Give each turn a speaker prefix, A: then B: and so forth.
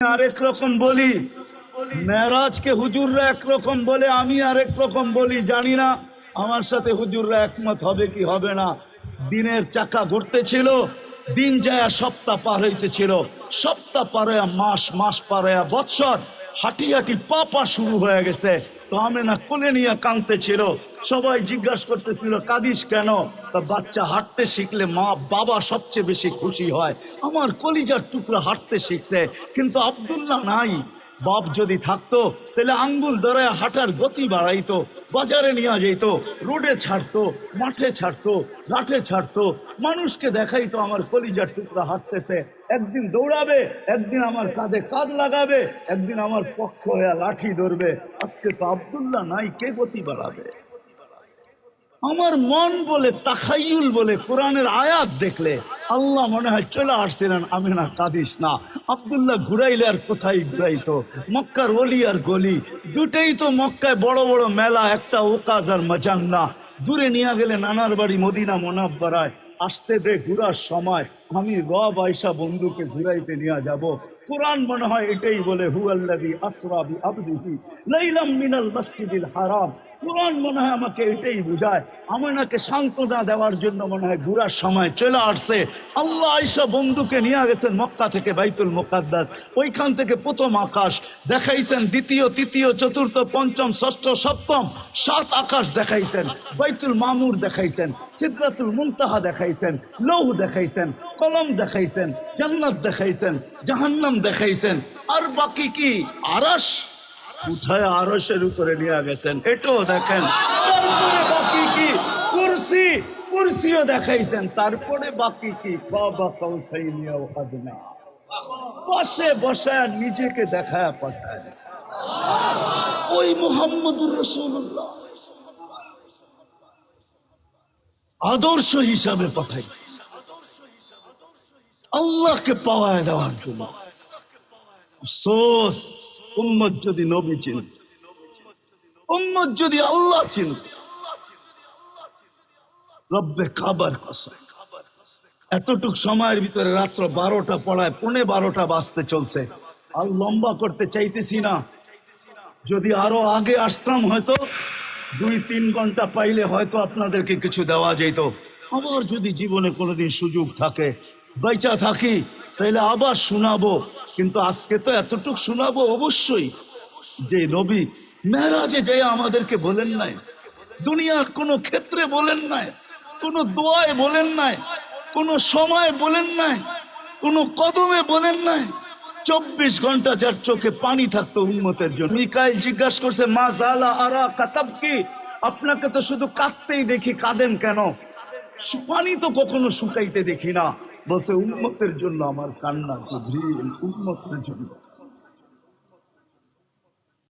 A: আরেক রকম বলি, মেরাজকে হুজুররা একরকম বলে, আমি আরেক রকম বলি, জানি না, আমার সাথে হুজুররা একমত হবে কি হবে না। দিনের চাকা ঘুরতেছিল, দিন যায় সপ্তাহ পার হইতেছিল। সপ্তাহ পারে মাস মাস পারে বৎসর হাঁটি হাঁটি পা পা শুরু হয়ে গেছে। তো আমি না কোলে নিয়ে কাঁদতে ছিল। সবাই জিজ্ঞাসা করতেছিল, কাঁদিস কেন? তা বাচ্চা হাঁটতে শিখলে মা বাবা সবচেয়ে বেশি খুশি হয়। আমার কলিজার টুকরা হাঁটতে শিখছে, কিন্তু আবদুল্লাহ নাই। বাপ যদি থাকতো, তাহলে আঙ্গুল ধরে হাঁটার গতি বাড়াইতো, বাজারে নিয়ে যেত রোডে ছাড়তো, মাঠে ছাড়তো, ঘাটে ছাড়তো, মানুষকে দেখাইতো আমার কলিজার টুকরা হাঁটতেছে। একদিন দৌড়াবে, একদিন আমার কাঁধে কাঁধ লাগাবে, একদিন আমার পক্ষ হয়ে লাঠি ধরবে। আজকে তো আবদুল্লাহ নাই, কে গতি বাড়াবে? আমার মন বলে তাখাইউল বলে কোরআনের আয়াত দেখলে আল্লাহ মনে হয় চলে আসছিলেন, আমি না কাঁদিস না। আবদুল্লাহ ঘুরাইলে আর কোথায় ঘুরাইতো? মক্কার অলি আর গলি, দুটেই তো মক্কায় বড় বড় মেলা, একটা ওকাজ আর মজান্না। দূরে নিয়ে গেলে নানার বাড়ি মদিনা মোনাব্বারায়। আসতে দে ঘুরার সময়। আমি রব আয়সা বন্ধুকে ঘুরাইতে নিয়ে যাব। কোরআন মনে হয় এটাই বলে হু আল্লাদি আসরাবি আবদিহি লাইলাম মিনাল মসজিদিল হারাম। কোরআন মনে হয় আমাকে এটাই সান্ত্বনা দেওয়ার জন্য মনে হয় ঘুরার সময় চলে আসছে। আল্লাহ আয়সা বন্ধুকে নিয়ে গেছেন মক্কা থেকে বাইতুল ওইখান থেকে প্রথম আকাশ দেখাইছেন, দ্বিতীয়, তৃতীয়, চতুর্থ, পঞ্চম, ষষ্ঠ, সপ্তম, সাত আকাশ দেখাইছেন। বাইতুল মামুর দেখাইছেন, সিদ্রাতুল মুনতাহা দেখাইছেন, লৌহ দেখাইছেন। কলম দেখাইছেন, জান্নাত দেখাইছেন, জাহান্নাম দেখাইছেন। আর বাকি কি? আরস উঠায় আরসের উপরে নিয়ে গেছেন, এটাও দেখেন। বাকি কি? কুরসি, কুরসিও দেখাইছেন, তারপরে বাকি কি? পাশে বসায় নিজেকে দেখায় পাঠায় ওই মোহাম্মদুর রসুল্লাহ আদর্শ হিসাবে পাঠাইছে। আল্লাহকে পাওয়ায় দেওয়ার জন্য। আফসোস, উম্মত যদি নবী চিনত, উম্মত যদি আল্লাহ চিনত, রব্বে খাবার কসম। এতটুক সময়ের ভিতরে রাত্র বারোটা পড়ায় পৌনে বারোটা বাজতে চলছে। আর লম্বা করতে চাইতেছি না। যদি আরও আগে আসতাম হয়তো, দুই, তিন ঘণ্টা পাইলে হয়তো আপনাদেরকে কিছু দেওয়া যেত আবার যদি জীবনে কোনোদিন সুযোগ থাকে বেচা থাকি তাহলে আবার শোনাবো। কিন্তু আজকে তো এতটুক শোনাবো অবশ্যই যে নবী মেহরাজে যে আমাদেরকে বলেন নাই, দুনিয়ার কোনো ক্ষেত্রে বলেন নাই, কোনো দোয়ায় বলেন নাই, কোনো সময় বলেন নাই, কোনো কদমে বলেন নাই। চব্বিশ ঘণ্টা যার চোখে পানি থাকতো উন্মতের জন্য। মিকাইল জিজ্ঞাসা করছে, মা জালা আরা কাতাব কি? আপনাকে তো শুধু কাঁদতেই দেখি, কাঁদেন কেন? পানি তো কখনো শুকাইতে দেখি না। বলছে উন্মতের জন্য আমার কান্না চৌধুরী উন্মতের জন্য।